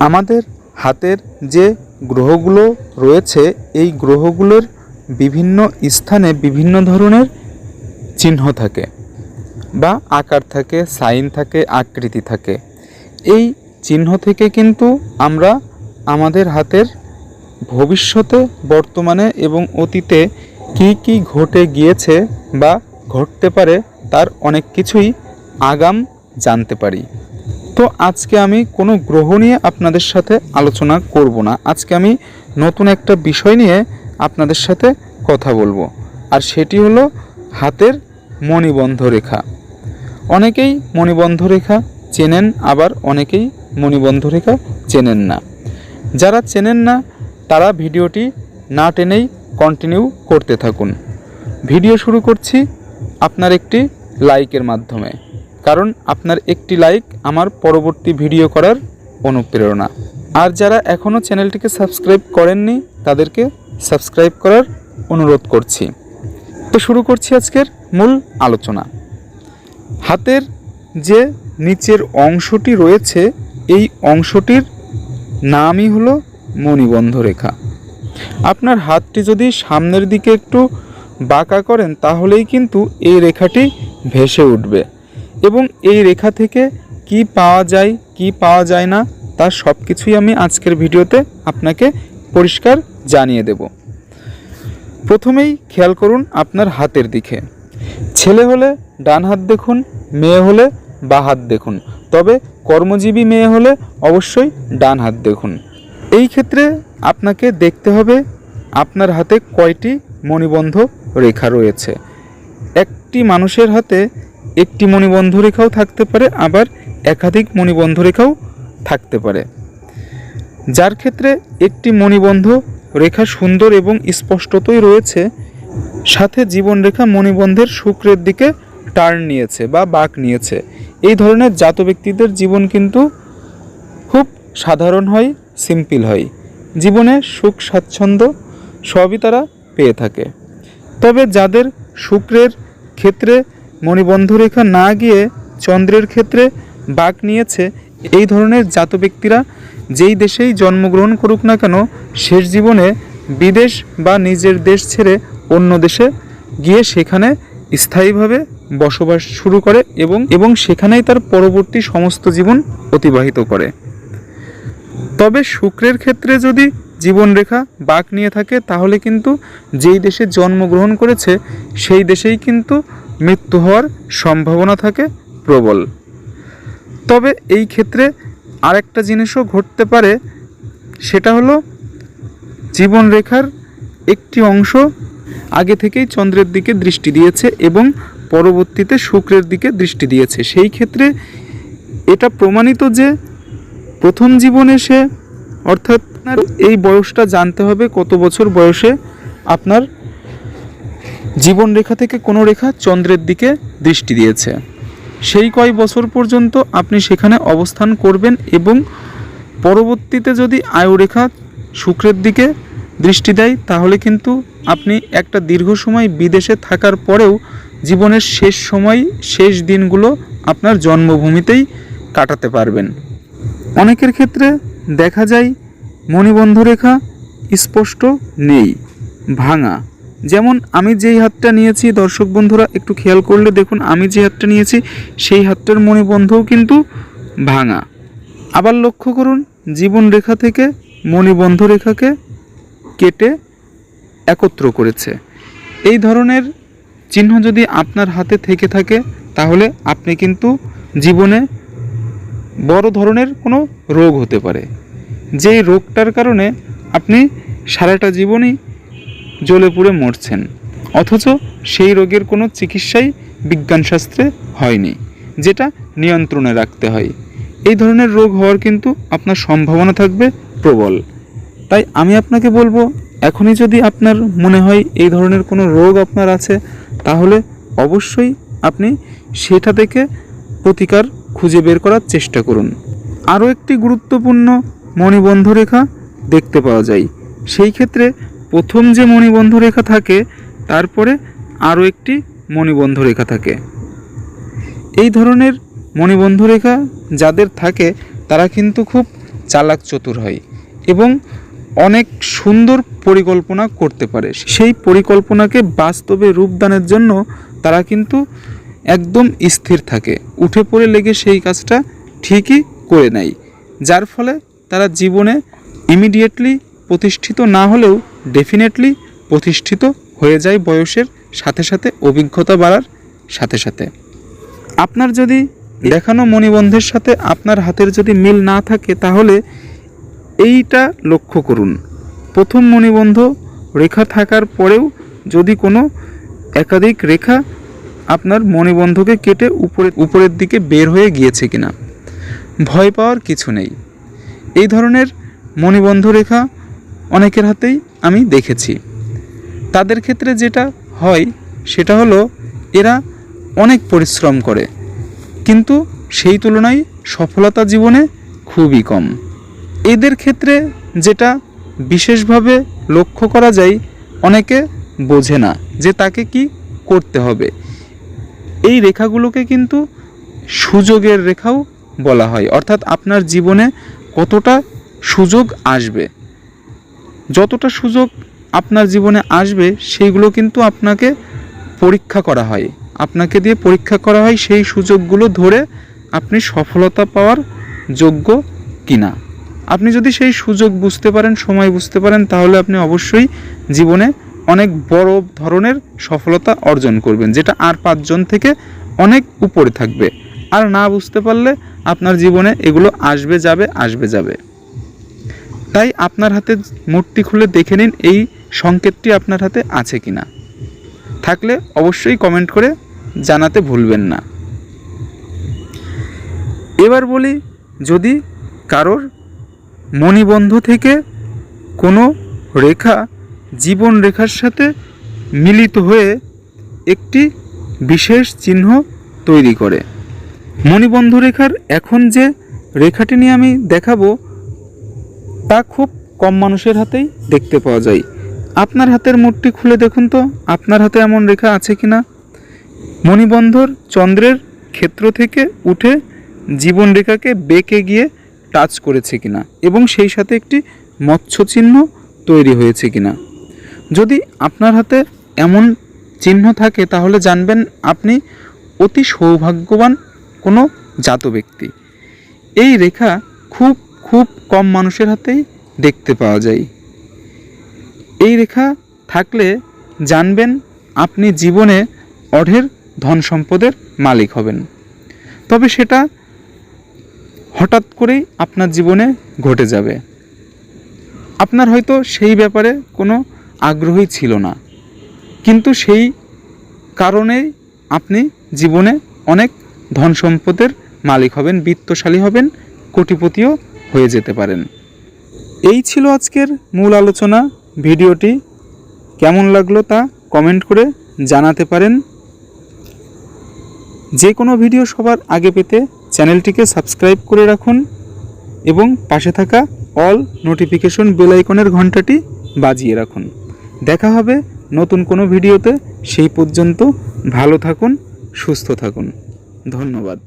আমাদের হাতের যে গ্রহগুলো রয়েছে, এই গ্রহগুলোর বিভিন্ন স্থানে বিভিন্ন ধরনের চিহ্ন থাকে বা আকার থাকে, সাইন থাকে, আকৃতি থাকে। এই চিহ্ন থেকে কিন্তু আমরা আমাদের হাতের ভবিষ্যতে, বর্তমানে এবং অতীতে কি কি ঘটে গিয়েছে বা ঘটতে পারে তার অনেক কিছুই আগাম জানতে পারি। তো আজকে আমি কোনো গ্রহ নিয়ে আপনাদের সাথে আলোচনা করব না। আজকে আমি নতুন একটা বিষয় নিয়ে আপনাদের সাথে কথা বলব। আর সেটি হলো হাতের মণিবন্ধ রেখা অনেকেই মণিবন্ধ রেখা চেনেন, আবার অনেকেই মণিবন্ধ রেখা চেনেন না। যারা চেনেন না, তারা ভিডিওটি না টেনেই কন্টিনিউ করতে থাকুন। ভিডিও শুরু করছি আপনার একটি লাইকের মাধ্যমে। কারণ আপনার একটি লাইক আমার পরবর্তী ভিডিও করার অনুপ্রেরণা। আর যারা এখনও চ্যানেলটিকে সাবস্ক্রাইব করেননি, তাদেরকে সাবস্ক্রাইব করার অনুরোধ করছি। তো শুরু করছি আজকের মূল আলোচনা। হাতের যে নিচের অংশটি রয়েছে, এই অংশটির নামই হলো মণিবন্ধ রেখা আপনার হাতটি যদি সামনের দিকে একটু বাঁকা করেন, তাহলেই কিন্তু এই রেখাটি ভেসে উঠবে। এবং এই রেখা থেকে কি পাওয়া যায়, কি পাওয়া যায় না, তার সব কিছুই আমি আজকের ভিডিওতে আপনাকে পরিষ্কার জানিয়ে দেব। প্রথমেই খেয়াল করুন আপনার হাতের দিকে। ছেলে হলে ডান হাত দেখুন, মেয়ে হলে বা হাত দেখুন। তবে কর্মজীবী মেয়ে হলে অবশ্যই ডান হাত দেখুন। এই ক্ষেত্রে আপনাকে দেখতে হবে আপনার হাতে কয়টি মণিবন্ধ রেখা রয়েছে। একটি মানুষের হাতে একটি মণিবন্ধ রেখাও থাকতে পারে, আবার একাধিক মণিবন্ধ রেখাও থাকতে পারে। যার ক্ষেত্রে একটি মণিবন্ধ রেখা সুন্দর এবং স্পষ্টতই রয়েছে, সাথে জীবনরেখা মণিবন্ধের শুক্রের দিকে টার্ন নিয়েছে বা বাঁক নিয়েছে। এই ধরনের জাত ব্যক্তিদের জীবন কিন্তু খুব সাধারণ হয়, সিম্পল হয়। জীবনে সুখ, স্বাচ্ছন্দ্য সবই তারা পেয়ে থাকে। তবে যাদের শুক্রের ক্ষেত্রে মণিবন্ধ রেখা না গিয়ে চন্দ্রের ক্ষেত্রে বাঘ নিয়েছে এই ধরনের জাত ব্যক্তিরা, যেই দেশেই জন্মগ্রহণ করুক না কেন, শেষ জীবনে বিদেশ বা নিজের দেশ ছেড়ে অন্য দেশে গিয়ে সেখানে স্থায়ীভাবে বসবাস শুরু করে এবং এবং সেখানেই তার পরবর্তী সমস্ত জীবন অতিবাহিত করে। তবে শুক্রের ক্ষেত্রে যদি জীবনরেখা বাঁক নিয়ে থাকে, তাহলে কিন্তু যেই দেশে জন্মগ্রহণ করেছে, সেই দেশেই কিন্তু মৃত্যু হওয়ার সম্ভাবনা থাকে প্রবল। তবে এই ক্ষেত্রে আরেকটা জিনিসও ঘটতে পারে, সেটা হলো জীবনরেখার একটি অংশ আগে থেকেই চন্দ্রের দিকে দৃষ্টি দিয়েছে এবং পরবর্তীতে শুক্রের দিকে দৃষ্টি দিয়েছে। সেই ক্ষেত্রে এটা প্রমাণিত যে প্রথম জীবনে সে অর্থাৎ আপনার এই বয়সটা জানতে হবে কত বছর বয়সে আপনার জীবন রেখা থেকে কোনো রেখা চন্দ্রের দিকে দৃষ্টি দিয়েছে। সেই কয় বছর পর্যন্ত আপনি সেখানে অবস্থান করবেন এবং পরবর্তীতে যদি আয়ুরেখা শুক্রের দিকে দৃষ্টি দেয়, তাহলে কিন্তু আপনি একটা দীর্ঘ সময় বিদেশে থাকার পরেও জীবনের শেষ সময়, শেষ দিনগুলো আপনার জন্মভূমিতেই কাটাতে পারবেন। অনেকের ক্ষেত্রে দেখা যায় মণিবন্ধ রেখা স্পষ্ট নেই, ভাঙা। যেমন আমি যেই হাতটা নিয়েছি, দর্শক বন্ধুরা, একটু খেয়াল করলে দেখুন, আমি যে হাতটা নিয়েছি, সেই হাতটার মণিবন্ধও কিন্তু ভাঙা। আবার লক্ষ্য করুন জীবন রেখা থেকে মণিবন্ধ রেখাকে কেটে একত্র করেছে। এই ধরনের চিহ্ন যদি আপনার হাতে থেকে থাকে, তাহলে আপনি কিন্তু জীবনে বড় ধরনের কোনো রোগ হতে পারে। যেই রোগটার কারণে আপনি সারাটা জীবনই জ্বলে পুড়ে মরছেন, অথচ সেই রোগের কোনো চিকিৎসাই বিজ্ঞানশাস্ত্রে হয়নি, যেটা নিয়ন্ত্রণে রাখতে হয়। এই ধরনের রোগ হওয়ার কিন্তু আপনার সম্ভাবনা থাকবে প্রবল। তাই আমি আপনাকে বলব, এখনই যদি আপনার মনে হয় এই ধরনের কোনো রোগ আপনার আছে, তাহলে অবশ্যই আপনি সেটা থেকে প্রতিকার খুঁজে বের করার চেষ্টা করুন। আরও একটি গুরুত্বপূর্ণ মণিবন্ধ রেখা দেখতে পাওয়া যায়। সেই ক্ষেত্রে প্রথম যে মণিবন্ধ রেখা থাকে, তারপরে আরও একটি মণিবন্ধ রেখা থাকে। এই ধরনের মণিবন্ধ রেখা যাদের থাকে, তারা কিন্তু খুব চালাক চতুর হয় এবং অনেক সুন্দর পরিকল্পনা করতে পারে। সেই পরিকল্পনাকে বাস্তবে রূপদানের জন্য তারা কিন্তু একদম স্থির থাকে। উঠে পড়ে লেগে সেই কাজটা ঠিকই করে নেয়। যার ফলে তারা জীবনে ইমিডিয়েটলি প্রতিষ্ঠিত না হলেও ডেফিনেটলি প্রতিষ্ঠিত হয়ে যায় বয়সের সাথে সাথে অভিজ্ঞতা বাড়ার সাথে সাথে। আপনার যদি দেখানো মণিবন্ধের সাথে আপনার হাতের যদি মিল না থাকে তাহলে এইটা লক্ষ্য করুন। প্রথম মণিবন্ধ রেখা থাকার পরেও যদি কোনো একাধিক রেখা আপনার মণিবন্ধকে কেটে উপরে উপরের দিকে বের হয়ে গিয়েছে কিনা। ভয় পাওয়ার কিছু নেই। এই ধরনের মণিবন্ধ রেখা অনেকের হাতেই আমি দেখেছি। তাদের ক্ষেত্রে যেটা হয়, সেটা হলো এরা অনেক পরিশ্রম করে, কিন্তু সেই তুলনায় সফলতা জীবনে খুবই কম। এদের ক্ষেত্রে যেটা বিশেষভাবে লক্ষ্য করা যায়, অনেকে বোঝে না যে তাকে কি করতে হবে। এই রেখাগুলোকে কিন্তু সুযোগের রেখাও বলা হয়। অর্থাৎ আপনার জীবনে কতটা সুযোগ আসবে? যতটা সুযোগ আপনার জীবনে আসবে, সেইগুলো কিন্তু আপনাকে পরীক্ষা করা হয়। আপনাকে দিয়ে পরীক্ষা করা হয় সেই সুযোগগুলো ধরে আপনি সফলতা পাওয়ার যোগ্য কিনা। আপনি যদি সেই সুযোগ বুঝতে পারেন, সময় বুঝতে পারেন, তাহলে আপনি অবশ্যই জীবনে অনেক বড় ধরনের সফলতা অর্জন করবেন, যেটা আর পাঁচজন থেকে অনেক উপরে থাকবে। আর না বুঝতে পারলে আপনার জীবনে এগুলো আসবে, যাবে আসবে, যাবে। তাই আপনার হাতে মূর্তি খুলে দেখে নিন এই সংকেতটি আপনার হাতে আছে কি না থাকলে অবশ্যই কমেন্ট করে জানাতে ভুলবেন না। এবার বলি, যদি কারোর মণিবন্ধ থেকে কোনো রেখা জীবন রেখার সাথে মিলিত হয়ে একটি বিশেষ চিহ্ন তৈরি করে মণিবন্ধ রেখার এখন যে রেখাটি নিয়ে আমি দেখাবো, তা খুব কম মানুষের হাতেই দেখতে পাওয়া যায়। আপনার হাতের মুঠটি খুলে দেখুন তো, আপনার হাতে এমন রেখা আছে কি না মণিবন্ধর চন্দ্রের ক্ষেত্র থেকে উঠে জীবন রেখাকে বেঁকে গিয়ে টাচ করেছে কিনা এবং সেই সাথে একটি মৎস্য চিহ্ন তৈরি হয়েছে কিনা? যদি আপনার হাতে এমন চিহ্ন থাকে, তাহলে জানবেন আপনি অতি সৌভাগ্যবান কোনো জাত ব্যক্তি। এই রেখা খুব খুব কম মানুষের হাতেই দেখতে পাওয়া যায়। এই রেখা থাকলে জানবেন আপনি জীবনে অঢের ধন সম্পদের মালিক হবেন। তবে সেটা হঠাৎ করেই আপনার জীবনে ঘটে যাবে। আপনার হয়তো সেই ব্যাপারে কোনো আগ্রহই ছিল না। কিন্তু সেই কারণেই আপনি জীবনে অনেক ধন সম্পদের মালিক হবেন, বিত্তশালী হবেন, কোটিপতিও হয়ে যেতে পারেন। এই ছিল আজকের মূল আলোচনা। ভিডিওটি কেমন লাগল তা কমেন্ট করে জানাতে পারেন। যে কোনো ভিডিও সবার আগে পেতে চ্যানেলটিকে সাবস্ক্রাইব করে রাখুন এবং পাশে থাকা অল নোটিফিকেশন বেল আইকনের ঘন্টাটি বাজিয়ে রাখুন। দেখা হবে নতুন কোনো ভিডিওতে। সেই পর্যন্ত ভালো থাকুন, সুস্থ থাকুন। ধন্যবাদ।